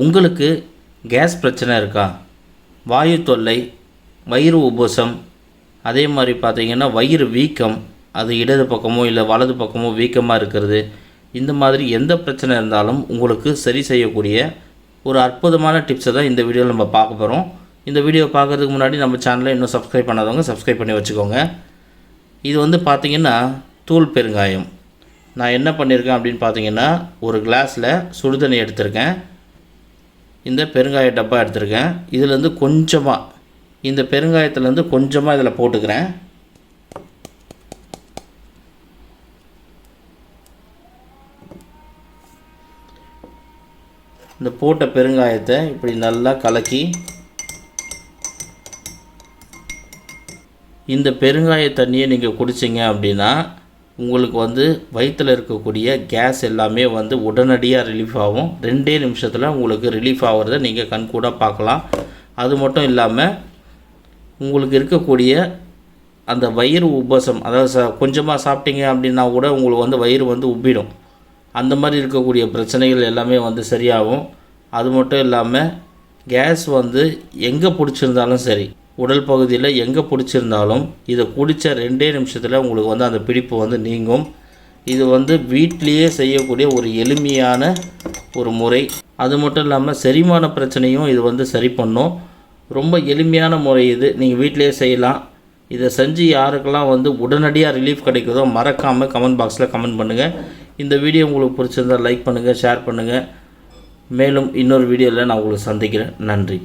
உங்களுக்கு கேஸ் பிரச்சனை இருக்கா? வாயு தொல்லை வயிறு உபசம் அதே மாதிரி பார்த்தீங்கன்னா வயிறு வீக்கம் அது இடது பக்கமோ இல்லை வலது பக்கமோ வீக்கமாக இருக்கிறது. இந்த மாதிரி எந்த பிரச்சனை இருந்தாலும் உங்களுக்கு சரி செய்யக்கூடிய ஒரு அற்புதமான டிப்ஸை தான் இந்த வீடியோவில் நம்ம பார்க்க போகிறோம் இந்த வீடியோ பார்க்கறதுக்கு முன்னாடி நம்ம சேனலை இன்னும் சப்ஸ்கிரைப் பண்ணாதவங்க சப்ஸ்கிரைப் பண்ணி வச்சுக்கோங்க. இது வந்து பார்த்திங்கன்னா தூள் பெருங்காயம். நான் என்ன பண்ணியிருக்கேன் அப்படின்னு பார்த்தீங்கன்னா ஒரு கிளாஸில் சுடுதண்ணி எடுத்திருக்கேன். இந்த பெருங்காய டப்பா எடுத்திருக்கேன். இதுலேருந்து கொஞ்சமாக இந்த பெருங்காயத்துலேருந்து கொஞ்சமாக இதில் போட்டுக்கிறேன். இந்த போட்ட பெருங்காயத்தை இப்படி நல்லா கலக்கி இந்த பெருங்காய தண்ணியை நீங்கள் குடிச்சிங்க அப்படின்னா உங்களுக்கு வந்து வயிற்றில் இருக்கக்கூடிய கேஸ் எல்லாமே வந்து உடனடியாக ரிலீஃப் ஆகும். ரெண்டே நிமிஷத்தில் உங்களுக்கு ரிலீஃப் ஆகிறத நீங்கள் கண்கூட பார்க்கலாம். அது மட்டும் இல்லாமல் உங்களுக்கு இருக்கக்கூடிய அந்த வயிறு உபசம் அதாவது ச கொஞ்சமாக சாப்பிட்டீங்க அப்படின்னா கூட உங்களுக்கு வந்து வயிறு வந்து உப்பிடும். அந்த மாதிரி இருக்கக்கூடிய பிரச்சனைகள் எல்லாமே வந்து சரியாகும். அது மட்டும் இல்லாமல் கேஸ் வந்து எங்கே பிடிச்சிருந்தாலும் சரி உடல் பகுதியில் எங்கே பிடிச்சிருந்தாலும் இதை குடித்த ரெண்டே நிமிஷத்தில் உங்களுக்கு வந்து அந்த பிடிப்பு வந்து நீங்கும். இது வந்து வீட்டிலேயே செய்யக்கூடிய ஒரு எளிமையான ஒரு முறை. அது மட்டும் இல்லாமல் செரிமான பிரச்சனையும் இது வந்து சரி பண்ணும். ரொம்ப எளிமையான முறை இது. நீங்கள் வீட்டிலேயே செய்யலாம். இதை செஞ்சு யாருக்கெல்லாம் வந்து உடனடியாக ரிலீஃப் கிடைக்குதோ மறக்காமல் கமெண்ட் பாக்ஸில் கமெண்ட் பண்ணுங்கள் இந்த வீடியோ உங்களுக்கு பிடிச்சிருந்தால் லைக் பண்ணுங்கள் ஷேர் பண்ணுங்கள் மேலும் இன்னொரு வீடியோவில் நான் உங்களுக்கு சந்திக்கிறேன். நன்றி.